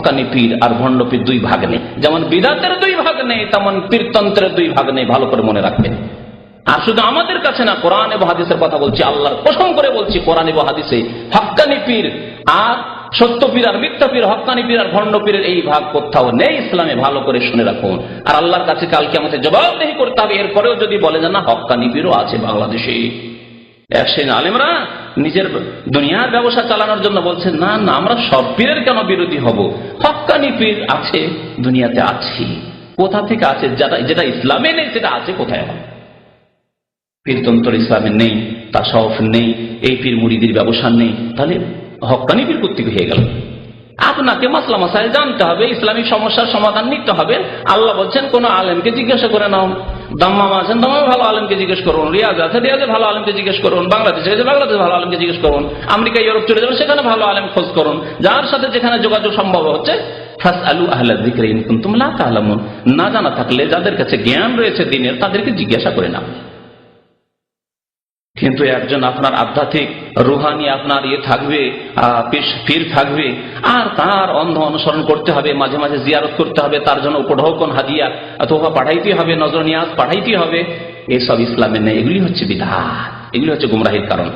হক্কানি পীর আর ভণ্ড পীর দুই ভাগ নেই। যেমন বিদাতের দুই ভাগ নেই, তেমন পীরতন্ত্রের দুই ভাগ নেই। ভালো করে মনে রাখবেন। আর শুধু আমাদের কাছে না, কোরআন এবং হাদিসের কথা বলছি, আল্লাহর কসম করে বলছি, কোরআন এবং হাদিসে হক্কানি পীর আর সত্য পীর আর মিথ্যা পীর হক্কানি পীর আর ভণ্ড পীরের এই ভাগ কোথাও নেই। ইসলামে ভালো করে শুনে রাখুন। আর আল্লাহর কাছে কালকে আমাদের জবাবদেহি করতে হবে। এরপরেও যদি বলে যে না হক্কানি পীরও আছে বাংলাদেশে। এক আলেমরা নিজের দুনিয়ার ব্যবসা চালানোর জন্য বলছে না না, আমরা সব পীরের কেন বিরোধী হব? হকানি পীর আছে, দুনিয়াতে আছে। কোথা থেকে আছে? যেটা যেটা ইসলামে নেই, সেটা আছে কোথায় পীরতন্ত্র ইসলামে নেই, তাসাউফ নেই, এই পীর মুড়িদের ব্যবসা নেই। তাহলে হকানি পীর কর্তৃক হয়ে গেল? আপনাকে মাসলা মাসাইল জানতে হবে, ইসলামিক সমস্যার সমাধান নিতে হবে। আল্লাহ বলছেন, কোন আলেমকে জিজ্ঞাসা করে নাও। দাম্মাম আছেন, দাম্মামে ভালো আলেমকে জিজ্ঞেস করুন। রিয়াজ আছে, রিয়াজে ভালো আলেমকে জিজ্ঞেস করুন। বাংলাদেশে আছে বাংলাদেশে ভালো আলেমকে জিজ্ঞেস করুন। আমেরিকা ইউরোপ চলে যাবেন সেখানে ভালো আলেম খোঁজ করুন। যার সাথে যেখানে যোগাযোগ সম্ভব হচ্ছে আলু না জানা থাকলে যাদের কাছে জ্ঞান রয়েছে দিনের, তাদেরকে জিজ্ঞাসা করে নাও। কিন্তু একজন আপনার আধ্যাত্মিক রুহানি আপনার ইয়ে থাকবে ফির থাকবে, আর তার অন্ধ অনুসরণ করতে হবে, মাঝে মাঝে জিয়ারত করতে হবে, তার জন্য উপঢৌকন হাদিয়া, অথবা পাঠাইতে হবে, নজর নিয়াজ পাঠাইতে হবে, এসব ইসলামের নেই, এগুলি হচ্ছে বিধান এগুলি হচ্ছে গুমরাহির কারণ।